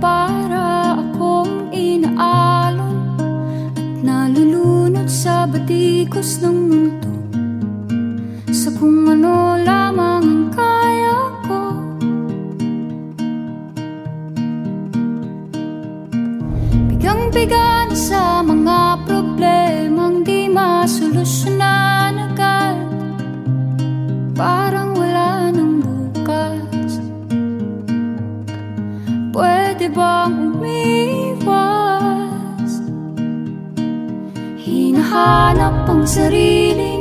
para akong inaalon At nalulunod sa batikos ng mundo. Sa kung ano lamang ang kaya ko. Bigang-biga na sa mga problemang di masolusyonan agad. Parang Pwede bang umiwas? Hinahanap ang sarili